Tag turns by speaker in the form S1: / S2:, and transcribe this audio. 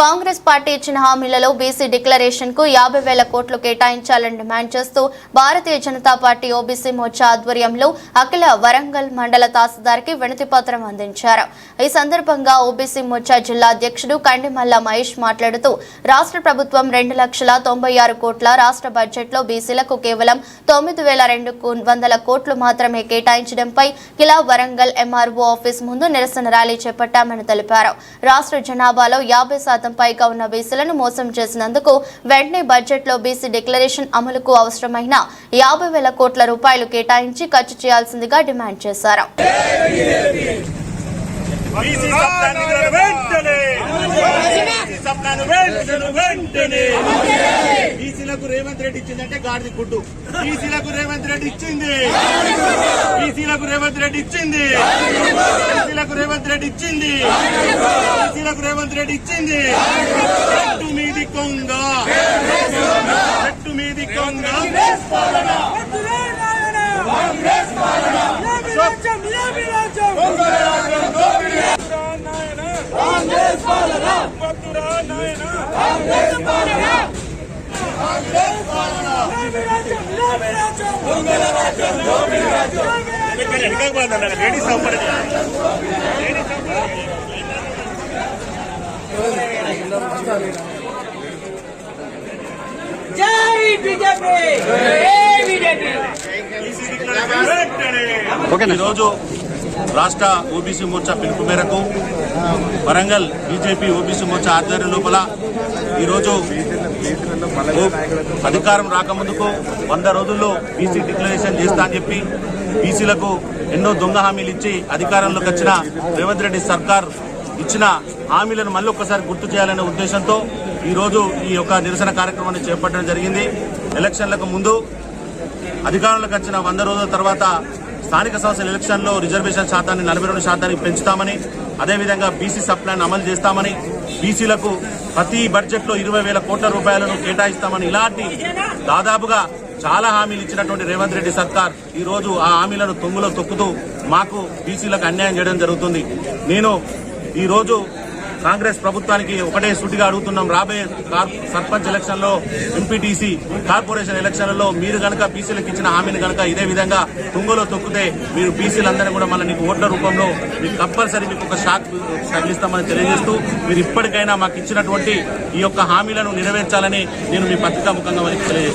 S1: Congress party ఇచ్చిన హామీలలో BC డిక్లరేషన్కు యాభై వేల కోట్లు కేటాయించాలని డిమాండ్ చేస్తూ భారతీయ జనతా పార్టీ ఓబీసీ మోర్చా ఆధ్వర్యంలో అఖిల వరంగల్ మండల తహసీల్దార్కి వినతి పత్రం అందించారు. ఈ సందర్భంగా ఓబీసీ మోర్చా జిల్లా అధ్యక్షుడు కండిమల్ల మహేష్ మాట్లాడుతూ రాష్ట్ర ప్రభుత్వం రెండు లక్షల తొంభై ఆరు కోట్ల రాష్ట్ర బడ్జెట్లో బీసీలకు కేవలం తొమ్మిది వేల రెండు వందల కోట్లు మాత్రమే కేటాయించడంపై కిలా వరంగల్ ఎంఆర్ఓ ఆఫీస్ ముందు నిరసన ర్యాలీ చేపట్టామని తెలిపారు. రాష్ట్ర జనాభాలో యాభై శాతం శాతం పైగా ఉన్న బీసీలను మోసం చేసినందుకు వెంటనే బడ్జెట్లో బీసీ డిక్లరేషన్ అమలుకు అవసరమైన యాభై వేల కోట్ల రూపాయలు కేటాయించి ఖర్చు చేయాల్సిందిగా డిమాండ్ చేశారు.
S2: బీసీలకు రేవంత్ రెడ్డి ఇచ్చిందంటే గాడిది గుడ్డు. బీసీలకు రేవంత్ రెడ్డి ఇచ్చింది. బీసీలకు రేవంత్ రెడ్డి ఇచ్చింది. బీసీలకు రేవంత్ రెడ్డి ఇచ్చింది. రేవంత్ రెడ్డి ఇచ్చింది. చెట్టు మీది కొంగ. చెట్టు మీది కొంగ. లేడీస్ సంపడి
S3: జై బీజేపీ! జై బీజేపీ!
S2: ఈరోజు రాష్ట్ర ఓబీసీ మోర్చా పిలుపు మేరకు వరంగల్ బీజేపీ ఓబీసీ మోర్చా ఆధ్వర్యం లోపల ఈరోజు అధికారం రాకముందుకు వంద రోజుల్లో బీసీ డిక్లరేషన్ చేస్తా అని చెప్పి బీసీలకు ఎన్నో దొంగ హామీలు ఇచ్చి అధికారంలోకి వచ్చిన రేవంత్ రెడ్డి సర్కార్ ఇచ్చిన హామీలను మళ్ళీ ఒక్కసారి గుర్తు చేయాలనే ఉద్దేశంతో ఈరోజు ఈ యొక్క నిరసన కార్యక్రమాన్ని చేపట్టడం జరిగింది. ఎలక్షన్లకు ముందు అధికారంలోకి వచ్చిన వంద రోజుల తర్వాత స్థానిక సంస్థల ఎలక్షన్లో రిజర్వేషన్ శాతాన్ని నలభై రెండు శాతానికి పెంచుతామని అదేవిధంగా బీసీ సప్లాన్ అమలు చేస్తామని బీసీలకు ప్రతి బడ్జెట్లో ఇరవై వేల కోట్ల రూపాయలను కేటాయిస్తామని ఇలాంటి దాదాపుగా చాలా హామీలు ఇచ్చినటువంటి రేవంత్ రెడ్డి సర్కార్ ఈరోజు ఆ హామీలను తొంగులో తొక్కుతూ మాకు బీసీలకు అన్యాయం చేయడం జరుగుతుంది. నేను ఈరోజు కాంగ్రెస్ ప్రభుత్వానికి ఒకటే సూటిగా అడుగుతున్నాం రాబోయే సర్పంచ్ ఎలక్షన్లో ఎంపీటీసీ కార్పొరేషన్ ఎలక్షన్లలో మీరు గనక బీసీలకు ఇచ్చిన హామీని గనక ఇదే విధంగా తుంగలో తొక్కితే మీరు బీసీలందరినీ కూడా మళ్ళీ మీకు ఓట్ల రూపంలో మీకు కంపల్సరీ మీకు ఒక షాక్ తగిలిస్తామని తెలియజేస్తూ మీరు ఇప్పటికైనా మాకు ఇచ్చినటువంటి ఈ యొక్క హామీలను నెరవేర్చాలని నేను మీ పత్రికా ముఖంగా వారికి తెలియజేస్తున్నాను.